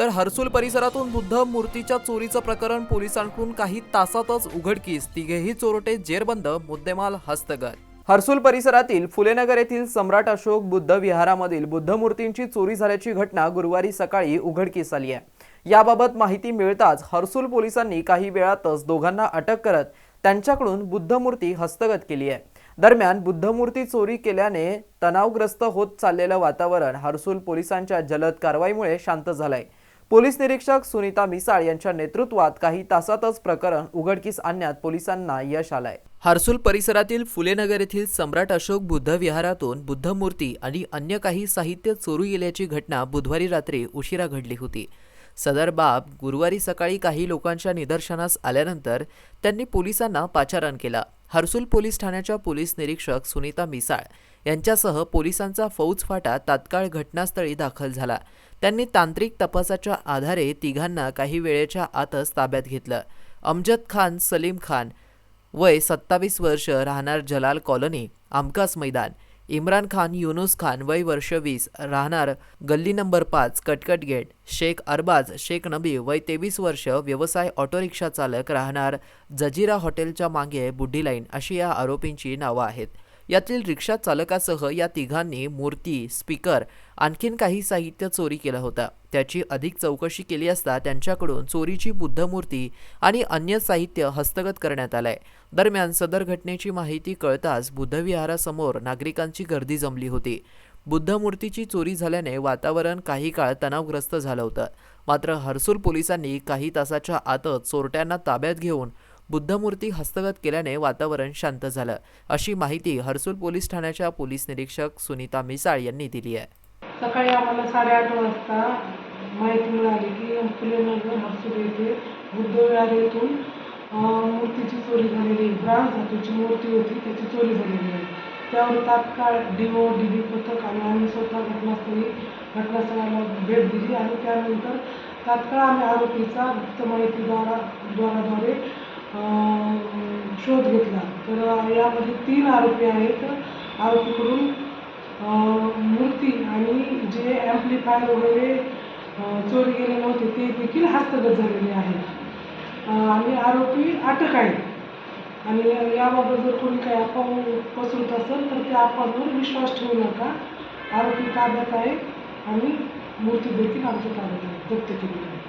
तर हर्सुल परिसरातून बुद्ध मूर्तीच्या चोरीचं प्रकरण पोलिसांकडून काही तासातच उघडकीस. तिघेही चोरटे जेरबंद मुद्देमाल हस्तगत. हर्सुल परिसरातील फुलेनगर येथील सम्राट अशोक बुद्ध विहारामधील बुद्ध मूर्तींची चोरी झाल्याची घटना गुरुवारी सकाळी उघडकीस आली आहे. याबाबत माहिती मिळताच हर्सुल पोलिसांनी काही वेळातच दोघांना अटक करत त्यांच्याकडून बुद्ध मूर्ती हस्तगत केली आहे. दरम्यान बुद्धमूर्ती चोरी केल्याने तणावग्रस्त होत चाललेलं वातावरण हर्सुल पोलिसांच्या जलद कारवाईमुळे शांत झालंय. पोलीस निरीक्षक सुनीता मिसाळ यांच्या नेतृत्वात काही तासातच प्रकरण उघडकीस आणण्यात पोलिसांना यश आलंय. हर्सुल परिसरातील फुलेनगर येथील सम्राट अशोक बुद्ध विहारातून बुद्ध मूर्ती आणि अन्य काही साहित्य चोरू गेल्याची घटना बुधवारी रात्री उशिरा घडली होती. सदर बाब गुरुवारी सकाळी काही लोकांच्या निदर्शनास आल्यानंतर त्यांनी पोलिसांना पाचारण केला. हर्सुल पोलीस ठाण्याच्या पोलीस निरीक्षक सुनीता मिसाळ यांच्यासह पोलिसांचा फौज फाटा तात्काळ घटनास्थळी दाखल झाला. त्यांनी तांत्रिक तपासाच्या आधारे तिघांना काही वेळेच्या आतच ताब्यात घेतलं. अमजद खान सलीम खान वय सत्तावीस वर्ष राहणार जलाल कॉलनी आमकास मैदान. इम्रान खान युनुस खान वय वर्ष वीस राहणार गल्ली नंबर पाच कटकट गेट. शेख अरबाज शेख नबी वय तेवीस वर्ष व्यवसाय ऑटोरिक्षा चालक राहणार जजिरा हॉटेलच्या मागे बुड्डी लाईन अशी या आरोपींची नावं आहेत. यातील रिक्षा चालकासह या तिघांनी मूर्ती स्पीकर आणखीन काही साहित्य चोरी केलं होतं. त्याची अधिक चौकशी केली असता त्यांच्याकडून चोरीची बुद्धमूर्ती आणि अन्य साहित्य हस्तगत करण्यात आलंय. दरम्यान सदर घटनेची माहिती कळताच बुद्धविहारासमोर नागरिकांची गर्दी जमली होती. बुद्धमूर्तीची चोरी झाल्याने वातावरण काही काळ तणावग्रस्त झालं होतं. मात्र हर्सूल पोलिसांनी काही तासाच्या आतच चोरट्यांना ताब्यात घेऊन बुद्धमूर्ती हस्तगत केल्याने वातावरण शांत झालं. अशी माहिती हर्सूल पोलीस ठाण्याच्या पोलीस निरीक्षक सुनीता मिसाळ यांनी दिली आहे. सकाळी आम्हाला साडेआठ वाजता माहिती मिळाली की फुलेनगर हर्सूल येथे बुद्धविहार येथून मूर्तीची चोरी झालेली आहे. धातूची मूर्ती होती त्याची चोरी झालेली आहे. त्यावर तात्काळ डी ओ डी बी पथक आणि आम्ही स्वतः घटनास्थळी घटनास्थळाला भेट दिली आणि त्यानंतर तात्काळ आम्ही आरोपीचा गुप्त माहितीद्वारा द्वाराद्वारे अं, शोध घेतला. तर यामध्ये तीन आरोपी आहेत. आरोपीकडून मूर्ती आणि जे ॲम्प्लिफायर वगैरे चोरी गेले नव्हते ते देखील हस्तगत झालेले आहेत. आणि आरोपी अटक आहेत. आणि याबाबत जर कोणी काही अफवा पसरत असेल तर त्या अफवांवर विश्वास ठेवू नका. आरोपी ताब्यात आहे आणि मूर्ती देखील आमच्या ताब्यात आहे. जप्त केली आहे.